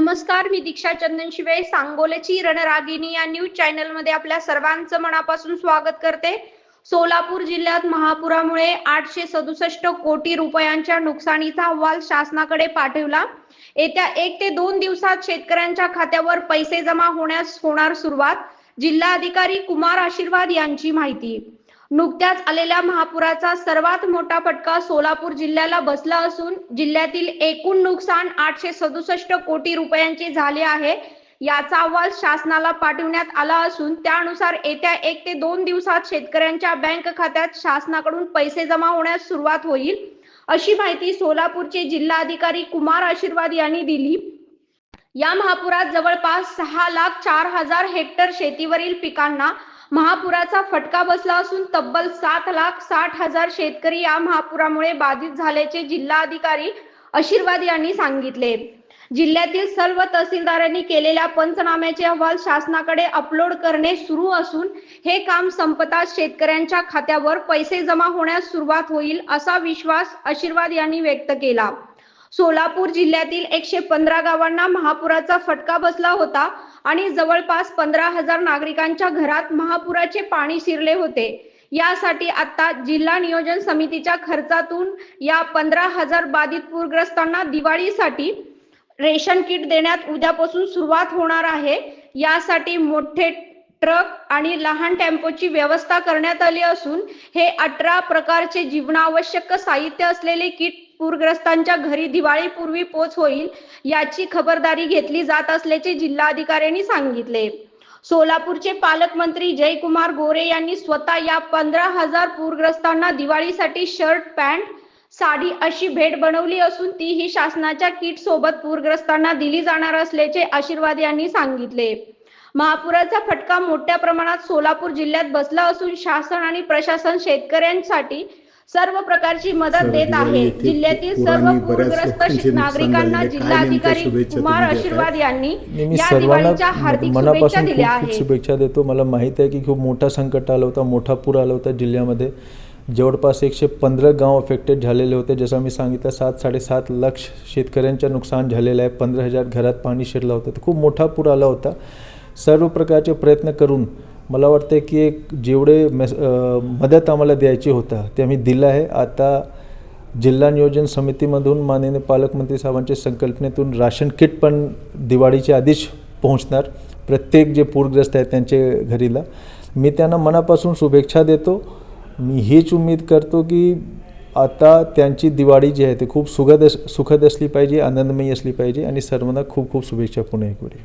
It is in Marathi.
नमस्कार मी दीक्षा चंदन शिवे सांगोलेची रणरागिणी या न्यूज चॅनलमध्ये आपल्या सर्वांचं मनापासून स्वागत करते. सोलापूर जिल्ह्यात महापुरामुळे आठशे सदुसष्ट कोटी रुपयांच्या नुकसानीचा अहवाल शासनाकडे पाठवला. येत्या एक ते दोन दिवसात शेतकऱ्यांच्या खात्यावर पैसे जमा होण्यास होणार सुरुवात जिल्हाधिकारी कुमार आशीर्वाद यांची माहिती. नुकत्याच आलेल्या महापुराचा सर्वात मोठा फटका सोलापूर जिल्ह्याला बसला असून जिल्ह्यातील एकूण नुकसान आठशे सदुसष्ट कोटी रुपयांचे झाले आहे. याचा अहवाल शासनाला पाठवण्यात आला असून त्यानुसार येत्या एक ते दोन दिवसात शेतकऱ्यांच्या बँक खात्यात शासनाकडून पैसे जमा होण्यास सुरुवात होईल. अशी माहिती सोलापूरचे जिल्हाधिकारी कुमार आशीर्वाद यांनी दिली. या महापुरात जवळपास सहा लाख चार हजार हेक्टर शेतीवरील पिकांना महापुराचा फटका बसला असून तब्बल सात लाख साठ हजार शेतकरी या महापुरामुळे बाधित झाल्याचे जिल्हाधिकारी आशीर्वाद यांनी सांगितले. जिल्ह्यातील सर्व तहसीलदारांनी केलेल्या पंचनाम्याचे अहवाल शासनाकडे अपलोड करणे सुरू असून हे काम संपताच शेतकऱ्यांच्या खात्यावर पैसे जमा होण्यास सुरुवात होईल असा विश्वास आशीर्वाद यांनी व्यक्त केला. सोलापूर जिल्ह्यातील एकशे पंधरा गावांना महापुराचा फटका बसला होता. आणि जवळपास पंधरा हजार नागरिकांच्या घरात महापुराचे पाणी शिरले होते. यासाठी आता जिल्हा नियोजन समितीच्या खर्चातून या पंधरा हजार बाधित पूरग्रस्तांना दिवाळीसाठी रेशन किट देण्यात उद्यापासून सुरुवात होणार आहे. यासाठी मोठे ट्रक आणि लहान टेम्पोची व्यवस्था करण्यात आली असून हे अठरा प्रकारचे जीवनावश्यक साहित्य असलेले किट पूरग्रस्तांच्या घरी दिवाळीपूर्वी पोच होईल याची खबरदारी घेतली जात असल्याचे जिल्हाधिकाऱ्यांनी सांगितले. सोलापूरचे पालकमंत्री जयकुमार गोरे यांनी स्वतः या पंधरा हजार पूरग्रस्तांना दिवाळीसाठी शर्ट पॅन्ट साडी अशी भेट बनवली असून ती ही शासनाच्या किट सोबत पूरग्रस्तांना दिली जाणार असल्याचे आशीर्वाद यांनी सांगितले. महापुराचा फटका मोठ्या प्रमाणात सोलापूर जिल्ह्यात बसला असून शासन आणि प्रशासन शेतकऱ्यांसाठी सर्व प्रकारची मदत देत आहे. जिल्ह्यातील सर्व पूरग्रस्त नागरिकांना जिल्हाधिकारी कुमार? आशीर्वाद यांनी मी मी या सर्वांना दिवाळीच्या हार्दिक शुभेच्छा मनापासून दिल्या आहेत. शुभेच्छा देतो. मला माहीत आहे की खूप मोठा संकट आलं होता मोठा पूर आला होता जिल्ह्यामध्ये. जवळपास एकशे पंधरा गाव अफेक्टेड झालेले होते. जसं मी सांगितलं सात साडेसात लक्ष शेतकऱ्यांचं नुकसान झालेलं आहे. पंधरा हजार घरात पाणी शिरलं होतं. तर खूप मोठा पूर आला होता. सर्व प्रकारचे प्रयत्न करून मला वाटतं की एक जेवढे मेस मदत आम्हाला द्यायची होता ते आम्ही दिलं आहे. आता जिल्हा नियोजन समितीमधून माननीय पालकमंत्री साहेबांच्या संकल्पनेतून राशन किट पण दिवाळीच्या आधीच पोहोचणार. प्रत्येक जे पूरग्रस्त आहेत त्यांच्या घरीला. मी त्यांना मनापासून शुभेच्छा देतो. मी हीच उम्मीद करतो की आता त्यांची दिवाळी जी आहे ती खूप सुखद अस सुखद असली पाहिजे आनंदमयी असली पाहिजे आणि सर्वांना खूप खूप शुभेच्छा पुन्हा एक वेळी